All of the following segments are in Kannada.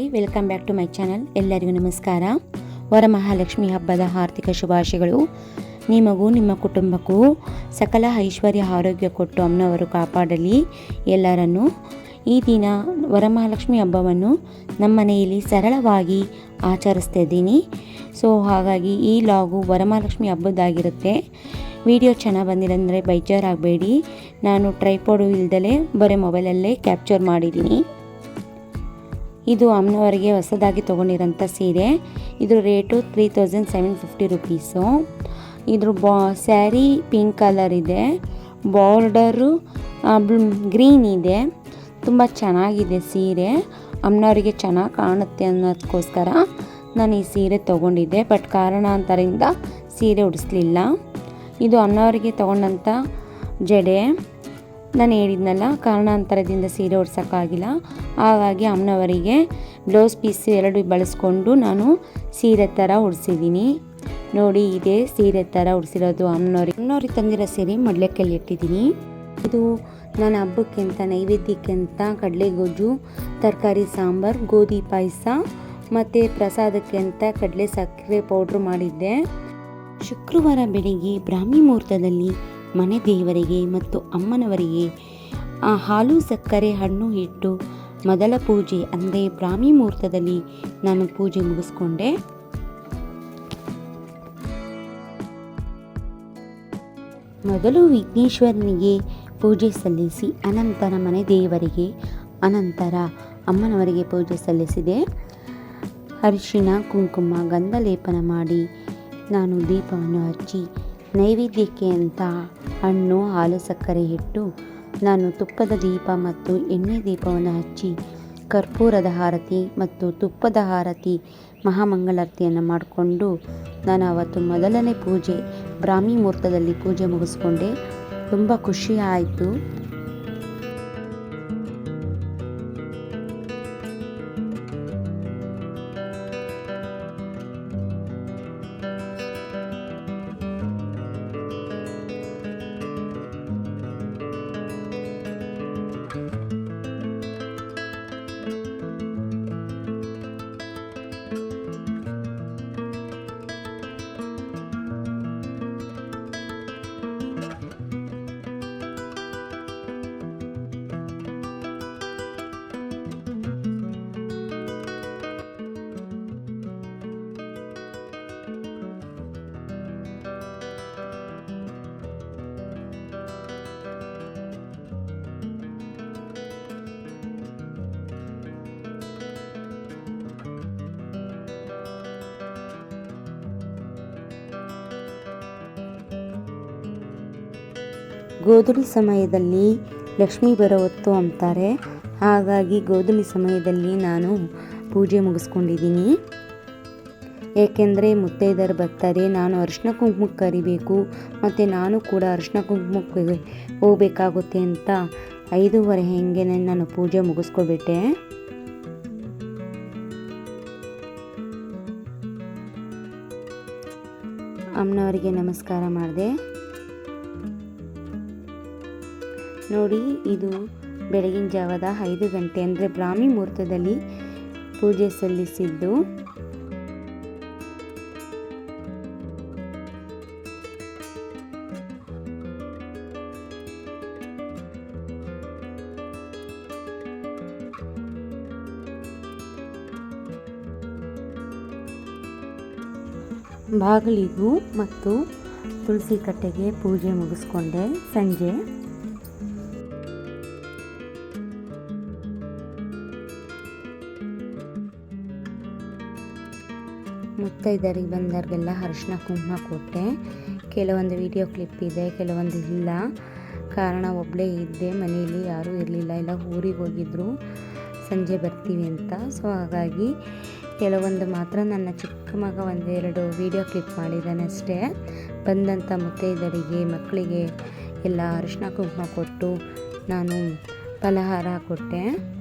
Hi welcome back to my channel ಎಲ್ಲರಿಗೂ ನಮಸ್ಕಾರ. ವರಮಹಾಲಕ್ಷ್ಮಿ ಹಬ್ಬದ ಆರ್ಥಿಕ ಶುಭಾಶಯಗಳು. ನಿಮಗೂ, ನಿಮ್ಮ ಕುಟುಂಬಕ್ಕೂ ಸಕಲ ಐಶ್ವರ್ಯ, ಆರೋಗ್ಯ ಕೊಟ್ಟು ಅಮ್ಮನವರು ಕಾಪಾಡಲಿ. ಎಲ್ಲರನ್ನು ಈ ದಿನ ವರಮಹಾಲಕ್ಷ್ಮಿ ಹಬ್ಬವನ್ನು ನಮ್ಮ ಮನೆಯಲ್ಲಿ ಸರಳವಾಗಿ ಆಚರಿಸ್ತಾ ಇದ್ದೀನಿ. ಸೊ ಹಾಗಾಗಿ ಈ ಲಾಗು ವರಮಹಾಲಕ್ಷ್ಮಿ ಹಬ್ಬದಾಗಿರುತ್ತೆ ವಿಡಿಯೋ ಚೆನ್ನಾಗಿ ಬಂದಿರಂದರೆ ಬೇಜಾರಾಗಬೇಡಿ. ನಾನು ಟ್ರೈಪೋಡು ಇಲ್ದಲೇ ಬರೀ ಮೊಬೈಲಲ್ಲೇ ಕ್ಯಾಪ್ಚರ್ ಮಾಡಿದ್ದೀನಿ. ಇದು ಅಮ್ಮನವರಿಗೆ ಹೊಸದಾಗಿ ತೊಗೊಂಡಿರೋಂಥ ಸೀರೆ. ಇದ್ರ rate three thousand seven fifty rupees. ಇದ್ರ ಬಾ, ಸ್ಯಾರಿ ಪಿಂಕ್ ಕಲರ್ ಇದೆ. ಬಾರ್ಡರು ಗ್ರೀನ್ ಇದೆ. ತುಂಬ ಚೆನ್ನಾಗಿದೆ ಸೀರೆ. ಅಮ್ಮನವರಿಗೆ ಚೆನ್ನಾಗಿ ಕಾಣುತ್ತೆ ಅನ್ನೋದಕ್ಕೋಸ್ಕರ ನಾನು ಈ ಸೀರೆ ತೊಗೊಂಡಿದ್ದೆ. ಬಟ್ ಕಾರಣಾಂತರದಿಂದ ಸೀರೆ ಉಡಿಸ್ಲಿಲ್ಲ. ಇದು ಅಮ್ಮನವರಿಗೆ ತೊಗೊಂಡಂಥ ಜಡೆ. ನಾನು ಹೇಳಿದ್ನಲ್ಲ, ಕಾರಣಾಂತರದಿಂದ ಸೀರೆ ಉಡ್ಸೋಕ್ಕಾಗಿಲ್ಲ. ಹಾಗಾಗಿ ಅಮ್ಮನವರಿಗೆ ಬ್ಲೌಸ್ ಪೀಸ್ ಎರಡು ಬಳಸ್ಕೊಂಡು ನಾನು ಸೀರೆ ಥರ ಉಡ್ಸಿದ್ದೀನಿ. ನೋಡಿ, ಇದೆ ಸೀರೆ ಥರ ಉಡ್ಸಿರೋದು ಅಮ್ಮನವ್ರಿಗೆ. ಅಮ್ಮನವ್ರಿಗೆ ತಂದಿರೋ ಸೀರೆ ಮಡ್ಲೆಕ್ಕಲ್ಲಿ ಇಟ್ಟಿದ್ದೀನಿ. ಇದು ನಾನು ಹಬ್ಬಕ್ಕೆ ಅಂತ, ನೈವೇದ್ಯಕ್ಕೆ ಅಂತ ತರಕಾರಿ ಸಾಂಬಾರು, ಗೋಧಿ ಪಾಯಸ ಮತ್ತು ಪ್ರಸಾದಕ್ಕೆ ಅಂತ ಕಡಲೆ ಸಕ್ಕರೆ ಪೌಡ್ರ್ ಮಾಡಿದ್ದೆ. ಶುಕ್ರವಾರ ಬೆಳಿಗ್ಗೆ ಬ್ರಾಹ್ಮಿ ಮುಹೂರ್ತದಲ್ಲಿ ಮನೆ ದೇವರಿಗೆ ಮತ್ತು ಅಮ್ಮನವರಿಗೆ ಆ ಹಾಲು, ಸಕ್ಕರೆ, ಹಣ್ಣು ಇಟ್ಟು ಮೊದಲ ಪೂಜೆ ಅಂದರೆ ಬ್ರಾಹ್ಮಿ ಮುಹೂರ್ತದಲ್ಲಿ ನಾನು ಪೂಜೆ ಮುಗಿಸ್ಕೊಂಡೆ. ಮೊದಲು ವಿಘ್ನೇಶ್ವರನಿಗೆ ಪೂಜೆ ಸಲ್ಲಿಸಿ, ಅನಂತರ ಮನೆ ದೇವರಿಗೆ, ಅನಂತರ ಅಮ್ಮನವರಿಗೆ ಪೂಜೆ ಸಲ್ಲಿಸಿದೆ. ಅರಿಶಿನ ಕುಂಕುಮ ಗಂಧ ಲೇಪನ ಮಾಡಿ ನಾನು ದೀಪವನ್ನು ಹಚ್ಚಿ ನೈವೇದ್ಯಕ್ಕೆ ಅಂತ ಹಣ್ಣು, ಹಾಲು, ಸಕ್ಕರೆ ಇಟ್ಟು ನಾನು ತುಪ್ಪದ ದೀಪ ಮತ್ತು ಎಣ್ಣೆ ದೀಪವನ್ನು ಹಚ್ಚಿ ಕರ್ಪೂರದ ಹಾರತಿ ಮತ್ತು ತುಪ್ಪದ ಹಾರತಿ ಮಹಾಮಂಗಳಾರತಿಯನ್ನು ಮಾಡಿಕೊಂಡು ನಾನು ಅವತ್ತು ಮೊದಲನೇ ಪೂಜೆ ಬ್ರಾಹ್ಮಿ ಮುಹೂರ್ತದಲ್ಲಿ ಪೂಜೆ ಮುಗಿಸ್ಕೊಂಡೆ. ತುಂಬ ಖುಷಿ ಆಯಿತು. ಗೋಧುಳಿ ಸಮಯದಲ್ಲಿ ಲಕ್ಷ್ಮಿ ಬರೋ ಹೊತ್ತು ಅಂತಾರೆ. ಹಾಗಾಗಿ ಗೋಧುಳಿ ಸಮಯದಲ್ಲಿ ನಾನು ಪೂಜೆ ಮುಗಿಸ್ಕೊಂಡಿದ್ದೀನಿ. ಏಕೆಂದರೆ ಮುತ್ತೈದರು ಬರ್ತಾರೆ, ನಾನು ಅರಿಶಿನ ಕುಂಕುಮಕ್ಕೆ ಕರಿಬೇಕು, ಮತ್ತು ನಾನು ಕೂಡ ಅರಿಶಿನ ಕುಂಕುಮಕ್ಕೆ ಹೋಗಬೇಕಾಗುತ್ತೆ ಅಂತ ಐದೂವರೆ ಹೆಂಗೆ ನಾನು ಪೂಜೆ ಮುಗಿಸ್ಕೊಬಿಟ್ಟೆ. ಅಮ್ಮನವರಿಗೆ ನಮಸ್ಕಾರ ಮಾಡಿದೆ. ನೋಡಿ, ಇದು ಬೆಳಗಿನ ಜಾವದ ಐದು ಗಂಟೆ ಅಂದರೆ ಬ್ರಾಹ್ಮಿ ಮುಹೂರ್ತದಲ್ಲಿ ಪೂಜೆ ಸಲ್ಲಿಸಿದ್ದು. ಬಾಗಿಲಿಗೂ ಮತ್ತು ತುಳಸಿ ಕಟ್ಟೆಗೆ ಪೂಜೆ ಮುಗಿಸ್ಕೊಂಡೆ ಸಂಜೆ. ಮುತ್ತೈದರಿಗೆ ಬಂದವ್ರಿಗೆಲ್ಲ ಅರಿಶಿನ, ಕುಂಕುಮ ಕೊಟ್ಟೆ. ಕೆಲವೊಂದು ವಿಡಿಯೋ ಕ್ಲಿಪ್ ಇದೆ, ಕೆಲವೊಂದು ಇಲ್ಲ. ಕಾರಣ ಒಬ್ಬಳೇ ಇದ್ದೆ, ಮನೆಯಲ್ಲಿ ಯಾರೂ ಇರಲಿಲ್ಲ. ಇಲ್ಲ ಊರಿಗೆ ಹೋಗಿದ್ರು. ಸಂಜೆ ಬರ್ತೀವಿ ಅಂತ. ಸೊ ಹಾಗಾಗಿ ಕೆಲವೊಂದು ಮಾತ್ರ ನನ್ನ ಚಿಕ್ಕ ಮಗ ಒಂದೆರಡು ವಿಡಿಯೋ ಕ್ಲಿಪ್ ಮಾಡಿದ್ದಾನೆ ಅಷ್ಟೇ. ಬಂದಂಥ ಮುತ್ತೈದರಿಗೆ ಮಕ್ಕಳಿಗೆ ಎಲ್ಲ ಅರಿಶಿನ, ಕುಂಕುಮ ಕೊಟ್ಟು ನಾನು ಫಲಹಾರ ಕೊಟ್ಟೆ.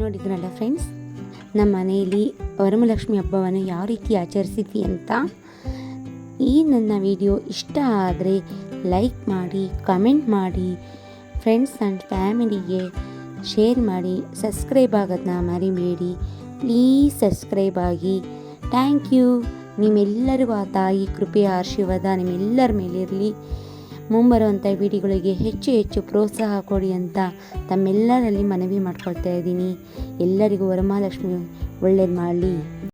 ನೋಡಿದ್ರಲ್ಲ ಫ್ರೆಂಡ್ಸ್ ನಮ್ಮ ಮನೆಯಲ್ಲಿ ವರಮಲಕ್ಷ್ಮಿ ಹಬ್ಬವನ್ನು ಯಾವ ರೀತಿ ಆಚರಿಸಿದ್ವಿ ಅಂತ ಈ ನನ್ನ ವಿಡಿಯೋ ಇಷ್ಟ ಆದರೆ ಲೈಕ್ ಮಾಡಿ ಕಮೆಂಟ್ ಮಾಡಿ ಫ್ರೆಂಡ್ಸ್ ಆ್ಯಂಡ್ ಫ್ಯಾಮಿಲಿಗೆ ಶೇರ್ ಮಾಡಿ ಸಬ್ಸ್ಕ್ರೈಬ್ ಆಗೋದನ್ನ ಮರಿಬೇಡಿ. ಪ್ಲೀಸ್ ಸಬ್ಸ್ಕ್ರೈಬ್ ಆಗಿ. ಥ್ಯಾಂಕ್ ಯು ನಿಮ್ಮೆಲ್ಲರಿಗೂ ಆ ತಾಯಿ ಕೃಪೆಯ ಆಶೀರ್ವಾದ ನಿಮ್ಮೆಲ್ಲರ ಮೇಲಿರಲಿ. ಮುಂಬರುವಂಥ ವಿಡಿಯೋಗಳಿಗೆ ಹೆಚ್ಚು ಹೆಚ್ಚು ಪ್ರೋತ್ಸಾಹ ಕೊಡಿ ಅಂತ ತಮ್ಮೆಲ್ಲರಲ್ಲಿ ಮನವಿ ಮಾಡ್ಕೊಳ್ತಾ ಇದ್ದೀನಿ. ಎಲ್ಲರಿಗೂ ವರಮಹಾಲಕ್ಷ್ಮಿ ಒಳ್ಳೇದು ಮಾಡಲಿ.